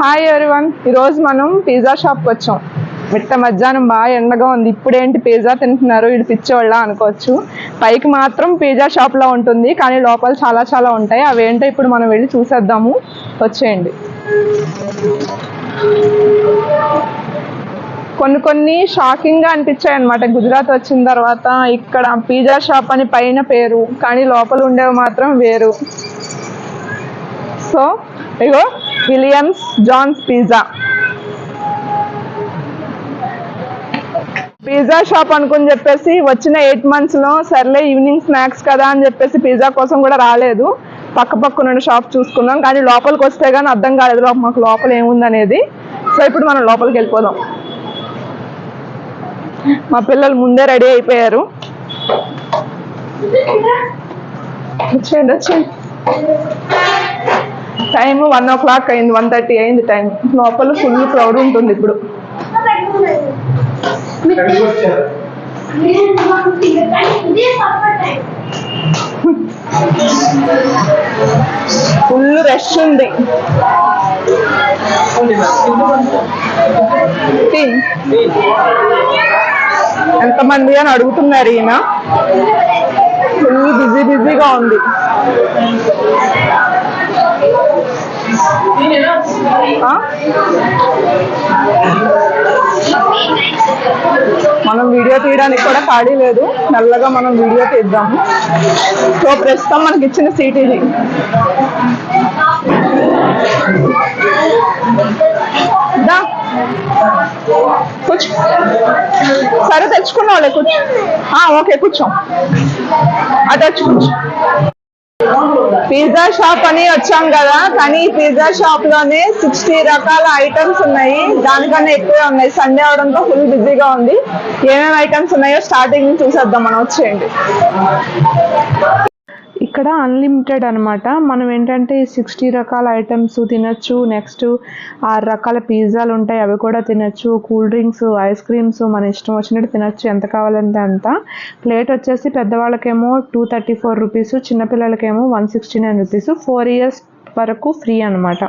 Hi everyone ఈరోజు మనం pizza షాప్కి వచ్చాం. మిట్ట మధ్యాహ్నం బాగా ఎండగా ఉంది. ఇప్పుడేంటి పిజ్జా తింటున్నారు? ఇది పిచ్చోళ్ళ అనుకోవచ్చు. పైకి మాత్రం పిజ్జా షాప్లో ఉంటుంది. కానీ లోపల చాలా చాలా ఉంటాయి. అవి ఏంటో ఇప్పుడు మనం వెళ్ళి చూసేద్దాము. వచ్చేయండి. కొన్ని కొన్ని షాకింగ్గా అనిపించాయి అనమాట గుజరాత్ వచ్చిన తర్వాత ఇక్కడ పిజ్జా షాప్ అని పైన పేరు. కానీ లోపల ఉండేవి మాత్రం వేరు. సో ఇగో Williams John's pizza pizza shop అనుకుని చెప్పేసి వచ్చిన ఎయిట్ మంత్స్లో సర్లే ఈవినింగ్ స్నాక్స్ కదా అని చెప్పేసి పిజ్జా కోసం కూడా రాలేదు. పక్క పక్కన ఉన్న షాప్ చూసుకున్నాం. కానీ లోపలికి వస్తే కానీ అర్థం కాలేదు మాకు లోపల ఏముంది అనేది సో ఇప్పుడు మనం లోపలికి వెళ్ళిపోదాం. మా పిల్లలు ముందే రెడీ అయిపోయారు. వచ్చేయండి వచ్చేయండి. టైం వన్ ఓ క్లాక్ అయింది వన్ థర్టీ అయింది టైం లోపల ఫుల్ క్రౌడ్ ఉంటుంది ఇప్పుడు. ఫుల్ రష్ ఉంది. ఎంతమంది అని అడుగుతున్నారు ఈయన. ఫుల్ బిజీ బిజీగా ఉంది. మనం వీడియో తీయడానికి కూడా ఖాళీ లేదు. మెల్లగా మనం వీడియో తీద్దాము. సో ప్రస్తుతం మనకి ఇచ్చిన సీట్ ఇది. కూర్చో. సరే తెచ్చుకున్నావులే కూర్చో. ఓకే కూర్చో. అటు వచ్చి కూర్చో పిజ్జా షాప్ అని వచ్చాం కదా కానీ ఈ పిజ్జా షాప్లోనే సిక్స్టీ రకాల ఐటమ్స్ ఉన్నాయి. దానికన్నా ఎక్కువే ఉన్నాయి. సండే అవడంతో ఫుల్ బిజీగా ఉంది. ఏమేమి ఐటమ్స్ ఉన్నాయో స్టార్టింగ్ చూసేద్దాం. మనం వచ్చేయండి. ఇక్కడ అన్లిమిటెడ్ అనమాట మనం ఏంటంటే సిక్స్టీ రకాల ఐటమ్స్ తినచ్చు. నెక్స్ట్ ఆరు రకాల పిజ్జాలు ఉంటాయి. అవి కూడా తినచ్చు. కూల్ డ్రింక్స్ ఐస్ క్రీమ్స్ మన ఇష్టం వచ్చినట్టు తినచ్చు. ఎంత కావాలంటే అంత. ప్లేట్ వచ్చేసి పెద్దవాళ్ళకేమో two thirty four rupees చిన్నపిల్లలకేమో one sixty nine rupees four years వరకు ఫ్రీ అనమాట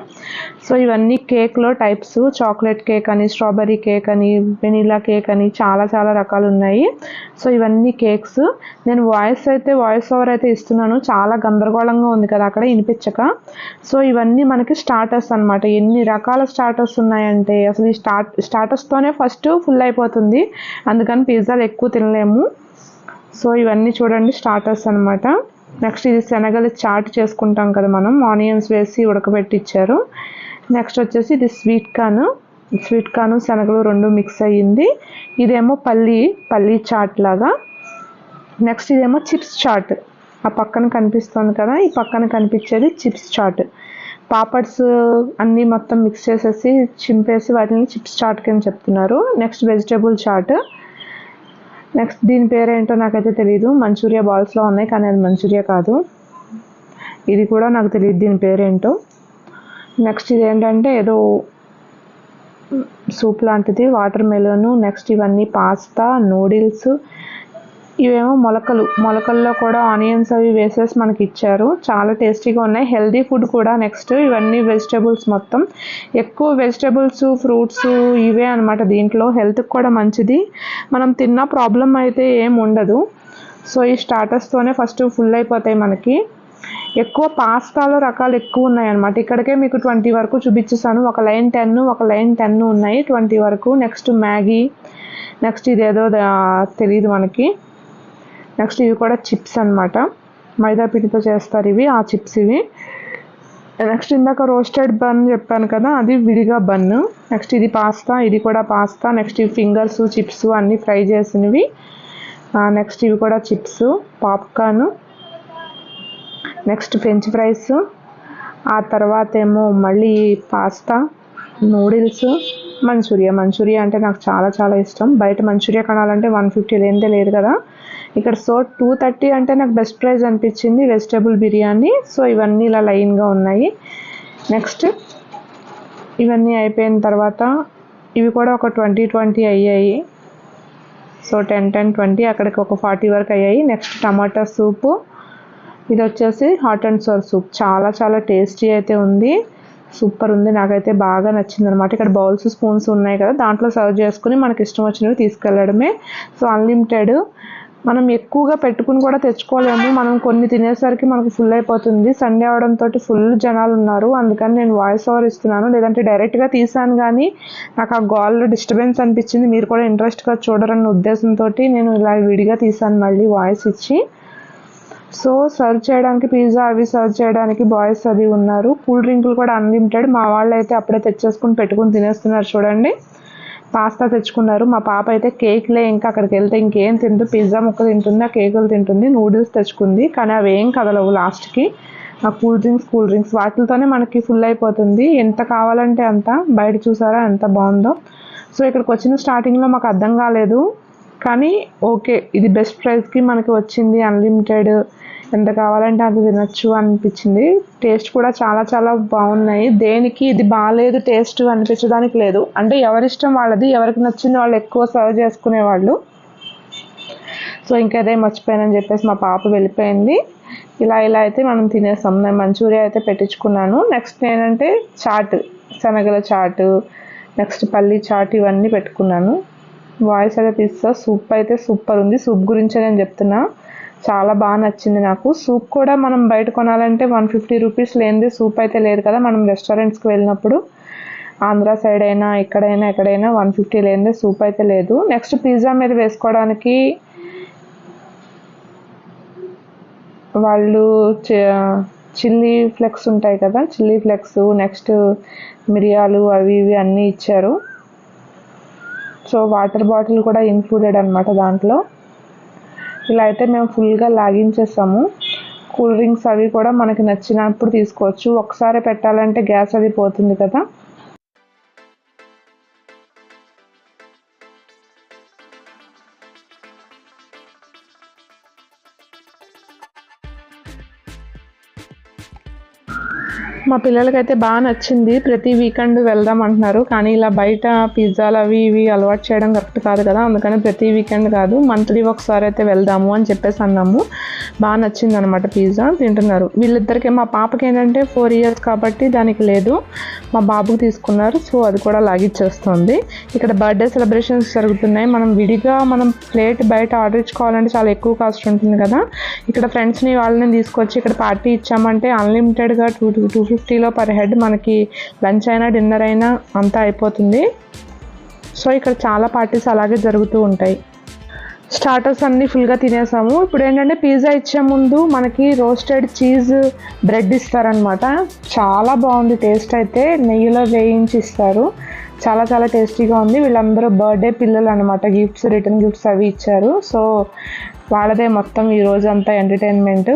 సో ఇవన్నీ కేక్లో టైప్స్. చాక్లెట్ కేక్ అని స్ట్రాబెర్రీ కేక్ అని వెనీలా కేక్ అని చాలా చాలా రకాలు ఉన్నాయి సో ఇవన్నీ కేక్స్. నేను వాయిస్ అయితే వాయిస్ ఓవర్ అయితే ఇస్తున్నాను. చాలా గందరగోళంగా ఉంది కదా అక్కడ వినిపించక. సో ఇవన్నీ మనకి స్టార్టర్స్ అన్నమాట. ఎన్ని రకాల స్టార్టర్స్ ఉన్నాయంటే అసలు ఈ స్టార్ట్ స్టార్టర్స్తోనే ఫస్ట్ ఫుల్ అయిపోతుంది. అందుకని పిజ్జాలు ఎక్కువ తినలేము. సో ఇవన్నీ చూడండి స్టార్టర్స్ అనమాట నెక్స్ట్ ఇది శనగలు చాట్ చేసుకుంటాం కదా మనం. ఆనియన్స్ వేసి ఉడకబెట్టి ఇచ్చారు నెక్స్ట్ వచ్చేసి ఇది స్వీట్ కార్న్ స్వీట్ కార్న్ శనగలు రెండు మిక్స్ అయ్యింది. ఇదేమో పల్లి పల్లి చాట్ లాగా. నెక్స్ట్ ఇదేమో చిప్స్ చాట్. ఆ పక్కన కనిపిస్తుంది కదా ఈ పక్కన కనిపించేది చిప్స్ చాట్. పాపడ్స్ అన్నీ మొత్తం మిక్స్ చేసేసి చింపేసి వాటిని చిప్స్ చాట్ కింద చెప్తున్నారు. Next vegetable chat. నెక్స్ట్ దీని పేరేంటో నాకైతే తెలియదు మంచూరియా బాల్స్లో ఉన్నాయి కానీ అది మంచూరియా కాదు. ఇది కూడా నాకు తెలియదు దీని పేరేంటో. నెక్స్ట్ ఇది ఏంటంటే ఏదో సూప్ లాంటిది వాటర్ మెలోను నెక్స్ట్ ఇవన్నీ పాస్తా నూడిల్స్ ఇవేమో మొలకలు. మొలకల్లో కూడా ఆనియన్స్ అవి వేసేసి మనకి ఇచ్చారు చాలా టేస్టీగా ఉన్నాయి. హెల్దీ ఫుడ్ కూడా నెక్స్ట్ ఇవన్నీ వెజిటేబుల్స్ మొత్తం. ఎక్కువ వెజిటేబుల్స్ ఫ్రూట్స్ ఇవే అనమాట దీంట్లో. హెల్త్కి కూడా మంచిది. మనం తిన్న ప్రాబ్లం అయితే ఏం ఉండదు. సో ఈ స్టార్టర్స్తోనే ఫస్ట్ ఫుల్ అయిపోతాయి మనకి. ఎక్కువ పాస్తాలో రకాలు ఎక్కువ ఉన్నాయి అనమాట ఇక్కడికే మీకు ట్వంటీ వరకు చూపించేసాను ఒక లైన్ టెన్ ఒక లైన్ టెన్ ఉన్నాయి. ట్వంటీ వరకు. Next Maggi. నెక్స్ట్ ఇదేదో తెలియదు మనకి. నెక్స్ట్ ఇవి కూడా చిప్స్ అన్నమాట. మైదా పిండితో చేస్తారు ఇవి ఆ చిప్స్ ఇవి. నెక్స్ట్ ఇందాక రోస్టెడ్ బన్ చెప్పాను కదా అది విడిగా బన్ నెక్స్ట్ ఇది పాస్తా ఇది కూడా పాస్తా నెక్స్ట్ ఇవి ఫింగర్స్ చిప్స్ అన్నీ ఫ్రై చేసినవి. నెక్స్ట్ ఇవి కూడా chips popcorn next French fries ఆ తర్వాత ఏమో మళ్ళీ పాస్తా నూడిల్స్ మంచూరియా. మంచూరియా అంటే నాకు చాలా చాలా ఇష్టం. బయట మంచూరియా కొనాలంటే వన్ ఫిఫ్టీ లేనిదే లేదు కదా. ఇక్కడ సో టూ థర్టీ అంటే నాకు బెస్ట్ ప్రైస్ అనిపించింది వెజిటేబుల్ బిర్యానీ. సో ఇవన్నీ ఇలా లైన్గా ఉన్నాయి. నెక్స్ట్ ఇవన్నీ అయిపోయిన తర్వాత ఇవి కూడా ఒక ట్వంటీ ట్వంటీ అయ్యాయి. సో టెన్ టెన్ ట్వంటీ అక్కడికి ఒక ఫార్టీ వరకు అయ్యాయి. నెక్స్ట్ టమాటా సూపు. ఇది వచ్చేసి హాట్ అండ్ సోర్ సూప్ చాలా చాలా టేస్టీ అయితే ఉంది. సూపర్ ఉంది. నాకైతే బాగా నచ్చింది అనమాట ఇక్కడ బౌల్స్ స్పూన్స్ ఉన్నాయి కదా దాంట్లో సర్వ్ చేసుకుని మనకి ఇష్టం వచ్చినవి తీసుకెళ్ళడమే. సో అన్లిమిటెడ్ మనం ఎక్కువగా పెట్టుకుని కూడా తెచ్చుకోలేము. మనం కొన్ని తినేసరికి మనకు ఫుల్ అయిపోతుంది. సండే అవడంతో ఫుల్ జనాలు ఉన్నారు. అందుకని నేను వాయిస్ ఓవర్ ఇస్తున్నాను. లేదంటే డైరెక్ట్గా తీసాను కానీ నాకు ఆ గోల్లో డిస్టర్బెన్స్ అనిపించింది. మీరు కూడా ఇంట్రెస్ట్గా చూడరన్న ఉద్దేశంతో నేను ఇలా విడిగా తీసాను మళ్ళీ వాయిస్ ఇచ్చి. సో సర్వ్ చేయడానికి పిజ్జా అవి సర్వ్ చేయడానికి బాయ్స్ అది ఉన్నారు. కూల్ డ్రింకులు కూడా అన్లిమిటెడ్ మా వాళ్ళు అయితే అప్పుడే తెచ్చేసుకుని పెట్టుకుని తినేస్తున్నారు చూడండి. పాస్తా తెచ్చుకున్నారు. మా పాప అయితే కేక్లే ఇంకా అక్కడికి వెళ్తే ఇంకేం తింటూ పిజ్జా ముక్క తింటుంది ఆ కేకులు తింటుంది నూడిల్స్ తెచ్చుకుంది. కానీ అవి ఏం కదలవు లాస్ట్కి ఆ కూల్ డ్రింక్స్ కూల్ డ్రింక్స్ వాటితోనే మనకి ఫుల్ అయిపోతుంది. ఎంత కావాలంటే అంత. బయట చూసారా ఎంత బాగుందో. సో ఇక్కడికి వచ్చిన స్టార్టింగ్లో మాకు అర్థం కాలేదు. కానీ ఓకే ఇది బెస్ట్ ప్రైస్కి మనకి వచ్చింది అన్లిమిటెడ్ ఎంత కావాలంటే అది తినచ్చు అనిపించింది. టేస్ట్ కూడా చాలా చాలా బాగున్నాయి. దేనికి ఇది బాగాలేదు టేస్ట్ అనిపించడానికి లేదు. అంటే ఎవరిష్టం వాళ్ళది ఎవరికి నచ్చింది వాళ్ళు ఎక్కువ సర్వ్ చేసుకునేవాళ్ళు సో ఇంకా అదే మర్చిపోయానని చెప్పేసి మా పాప వెళ్ళిపోయింది. ఇలా ఇలా అయితే మనం తినేసాం నేను మంచూరియా అయితే పెట్టించుకున్నాను. నెక్స్ట్ ఏంటంటే చాట్ శనగల చాట్ నెక్స్ట్ పల్లి చాట్ ఇవన్నీ పెట్టుకున్నాను. వాయిస్ అయితే తీస్తా. సూప్ అయితే సూపర్ ఉంది. సూప్ గురించే నేను చెప్తున్నా. చాలా బాగా నచ్చింది నాకు. సూప్ కూడా మనం బయట కొనాలంటే వన్ ఫిఫ్టీ రూపీస్ లేనిది సూప్ అయితే లేదు కదా మనం రెస్టారెంట్స్కి వెళ్ళినప్పుడు. ఆంధ్ర సైడ్ అయినా ఎక్కడైనా ఎక్కడైనా వన్ ఫిఫ్టీ లేనిదే సూప్ అయితే లేదు. నెక్స్ట్ పిజ్జా మీద వేసుకోవడానికి వాళ్ళు చిల్లీ ఫ్లెక్స్ ఉంటాయి కదా చిల్లీ ఫ్లెక్స్ నెక్స్ట్ మిరియాలు అవి ఇవి అన్నీ ఇచ్చారు. సో వాటర్ బాటిల్ కూడా ఇన్క్లూడెడ్ అనమాట దాంట్లో. ఇలా అయితే మేము ఫుల్గా లాగించేస్తాము కూల్ డ్రింక్స్ అవి కూడా మనకి నచ్చినప్పుడు తీసుకోవచ్చు. ఒకసారి పెట్టాలంటే గ్యాస్ అది పోతుంది కదా. మా పిల్లలకైతే బాగా నచ్చింది. ప్రతి వీకెండ్ వెళ్దాం అంటున్నారు. కానీ ఇలా బయట పిజ్జాలు అవి ఇవి అలవాటు చేయడం కరెక్ట్ కాదు కదా. అందుకని ప్రతి వీకెండ్ కాదు మంత్లీ ఒకసారి అయితే వెళ్దాము అని చెప్పేసి అన్నాము. బాగా నచ్చింది అనమాట పిజ్జా. తింటున్నారు. వీళ్ళిద్దరికి మా పాపకి ఏంటంటే ఫోర్ ఇయర్స్ కాబట్టి దానికి లేదు. మా బాబుకి తీసుకున్నారు. సో అది కూడా లాగిచ్చేస్తుంది. ఇక్కడ బర్త్డే సెలబ్రేషన్స్ జరుగుతున్నాయి. మనం విడిగా మనం ప్లేట్ బయట ఆర్డర్ ఇచ్చుకోవాలంటే చాలా ఎక్కువ కాస్ట్ ఉంటుంది కదా. ఇక్కడ ఫ్రెండ్స్ని వాళ్ళని తీసుకొచ్చి ఇక్కడ పార్టీ ఇచ్చామంటే అన్లిమిటెడ్గా టూ టూ ఫిఫ్టీలో పర్ హెడ్ మనకి లంచ్ అయినా డిన్నర్ అయినా అంతా అయిపోతుంది. సో ఇక్కడ చాలా పార్టీస్ అలాగే జరుగుతూ ఉంటాయి. స్టార్టర్స్ అన్నీ ఫుల్గా తినేసాము. ఇప్పుడు ఏంటంటే పిజ్జా ఇచ్చే ముందు మనకి రోస్టెడ్ చీజ్ బ్రెడ్ ఇస్తారనమాట చాలా బాగుంది టేస్ట్ అయితే. నెయ్యిలో వేయించి ఇస్తారు. చాలా చాలా టేస్టీగా ఉంది. వీళ్ళందరూ బర్త్డే పిల్లలు అనమాట గిఫ్ట్స్ రిటర్న్ గిఫ్ట్స్ అవి ఇచ్చారు. సో వాళ్ళదే మొత్తం ఈ రోజంతా అంతా ఎంటర్టైన్మెంట్.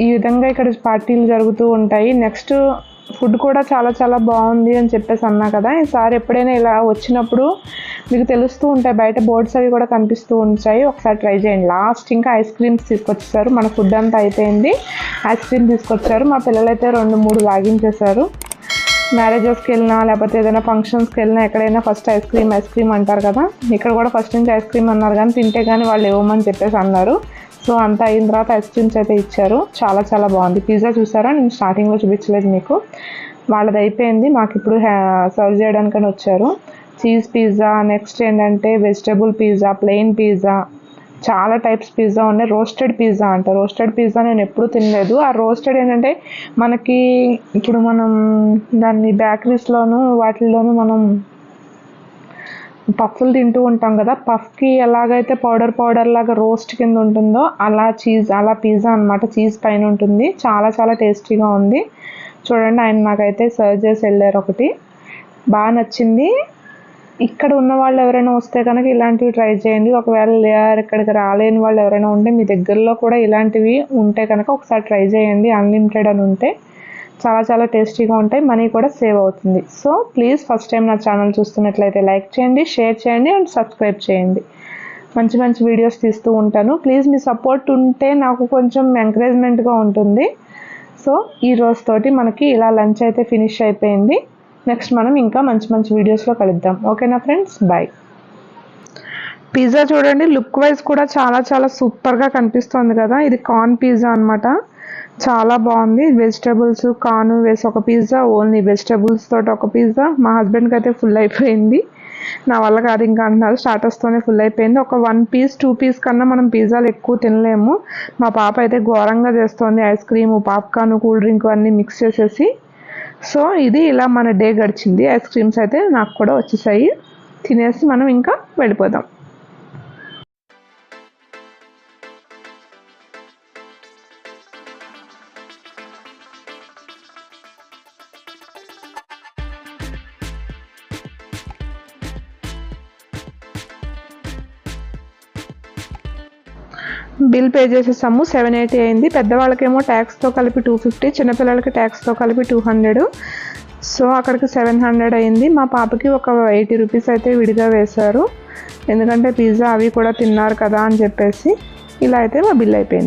ఈ విధంగా ఇక్కడ పార్టీలు జరుగుతూ ఉంటాయి. నెక్స్ట్ ఫుడ్ కూడా చాలా చాలా బాగుంది అని చెప్పేసి అన్నా కదా. ఈసారి ఎప్పుడైనా ఇలా వచ్చినప్పుడు మీకు తెలుస్తూ ఉంటాయి. బయట బోర్డ్స్ అవి కూడా కనిపిస్తూ ఉంటాయి. ఒకసారి ట్రై చేయండి. లాస్ట్ ఇంకా ఐస్ క్రీమ్స్ తీసుకొచ్చేసారు మన ఫుడ్ అంతా అయిపోయింది. ఐస్ క్రీమ్ తీసుకొచ్చారు. మా పిల్లలైతే రెండు మూడు లాగించేశారు. మ్యారేజెస్కి వెళ్ళినా లేకపోతే ఏదైనా ఫంక్షన్స్కి వెళ్ళినా ఎక్కడైనా first ice cream ice cream అంటారు కదా. ఇక్కడ కూడా ఫస్ట్ నుంచి ఐస్ క్రీమ్ అన్నారు కానీ తింటే కానీ వాళ్ళు ఇవ్వమని చెప్పేసి అన్నారు. సో అంత అయిన తర్వాత ఐస్ క్రీమ్స్ అయితే ఇచ్చారు. చాలా చాలా బాగుంది. పిజ్జా చూసారా? నేను స్టార్టింగ్లో చూపించలేదు మీకు. వాళ్ళది అయిపోయింది. మాకు ఇప్పుడు సర్వ్ చేయడానికని వచ్చారు. చీజ్ పిజ్జా నెక్స్ట్ ఏంటంటే వెజిటేబుల్ పిజ్జా ప్లెయిన్ పిజ్జా చాలా టైప్స్ పిజ్జా ఉన్నాయి. రోస్టెడ్ పిజ్జా అంట. రోస్టెడ్ పిజ్జా నేను ఎప్పుడూ తినలేదు. ఆ రోస్టెడ్ ఏంటంటే మనకి ఇప్పుడు మనం దాన్ని బేకరీస్లోను వాటిల్లోనూ మనం పఫ్లు తింటూ ఉంటాం కదా పఫ్కి ఎలాగైతే పౌడర్ పౌడర్ లాగా రోస్ట్ కింద ఉంటుందో అలా చీజ్ అలా పిజ్జా అనమాట చీజ్ పైన ఉంటుంది. చాలా చాలా టేస్టీగా ఉంది. చూడండి ఆయన నాకైతే సర్వ్ చేసి వెళ్ళారు ఒకటి. బాగా నచ్చింది. ఇక్కడ ఉన్న వాళ్ళు ఎవరైనా వస్తే కనుక ఇలాంటివి ట్రై చేయండి. ఒకవేళ లేరు ఇక్కడికి రాలేని వాళ్ళు ఎవరైనా ఉంటే మీ దగ్గరలో కూడా ఇలాంటివి ఉంటే కనుక ఒకసారి ట్రై చేయండి. అన్లిమిటెడ్ అని ఉంటే. చాలా చాలా టేస్టీగా ఉంటాయి. మనీ కూడా సేవ్ అవుతుంది. సో ప్లీజ్ ఫస్ట్ టైం నా ఛానల్ చూస్తున్నట్లయితే లైక్ చేయండి షేర్ చేయండి అండ్ సబ్స్క్రైబ్ చేయండి. మంచి మంచి వీడియోస్ తీస్తూ ఉంటాను. ప్లీజ్ మీ సపోర్ట్ ఉంటే నాకు కొంచెం ఎంకరేజ్మెంట్గా ఉంటుంది. సో ఈ రోజుతోటి మనకి ఇలా లంచ్ అయితే ఫినిష్ అయిపోయింది. నెక్స్ట్ మనం ఇంకా మంచి మంచి వీడియోస్లో కలుద్దాం. ఓకేనా ఫ్రెండ్స్? బాయ్. పిజ్జా చూడండి. లుక్ వైజ్ కూడా చాలా చాలా సూపర్గా కనిపిస్తుంది కదా. ఇది కార్న్ పిజ్జా అనమాట చాలా బాగుంది. వెజిటబుల్స్ కాను వేసి ఒక పిజ్జా ఓన్లీ వెజిటబుల్స్ తోటి ఒక పిజ్జా మా హస్బెండ్కి అయితే ఫుల్ అయిపోయింది. నా వల్ల కాదు ఇంకా అంటున్నారు. స్టార్టర్స్తోనే ఫుల్ అయిపోయింది. ఒక వన్ పీస్ టూ పీస్ కన్నా మనం పిజ్జాలు ఎక్కువ తినలేము. మా పాప అయితే ఘోరంగా చేస్తోంది. Ice cream popcorn cool drink అన్నీ మిక్స్ చేసేసి. సో ఇది ఇలా మన డే గడిచింది. ఐస్ క్రీమ్స్ అయితే నాకు కూడా వచ్చేసాయి. తినేసి మనం ఇంకా వెళ్ళిపోదాం. బిల్ పే చేసేసాము సెవెన్ ఎయిటీ అయింది. పెద్దవాళ్ళకేమో ట్యాక్స్తో కలిపి టూ ఫిఫ్టీ చిన్నపిల్లలకి ట్యాక్స్తో కలిపి టూ హండ్రెడ్ సో అక్కడికి సెవెన్ హండ్రెడ్ అయింది. మా పాపకి ఒక ఎయిటీ రూపీస్ అయితే విడిగా వేశారు. ఎందుకంటే పిజ్జా అవి కూడా తిన్నారు కదా అని చెప్పేసి ఇలా అయితే మా బిల్ అయిపోయింది.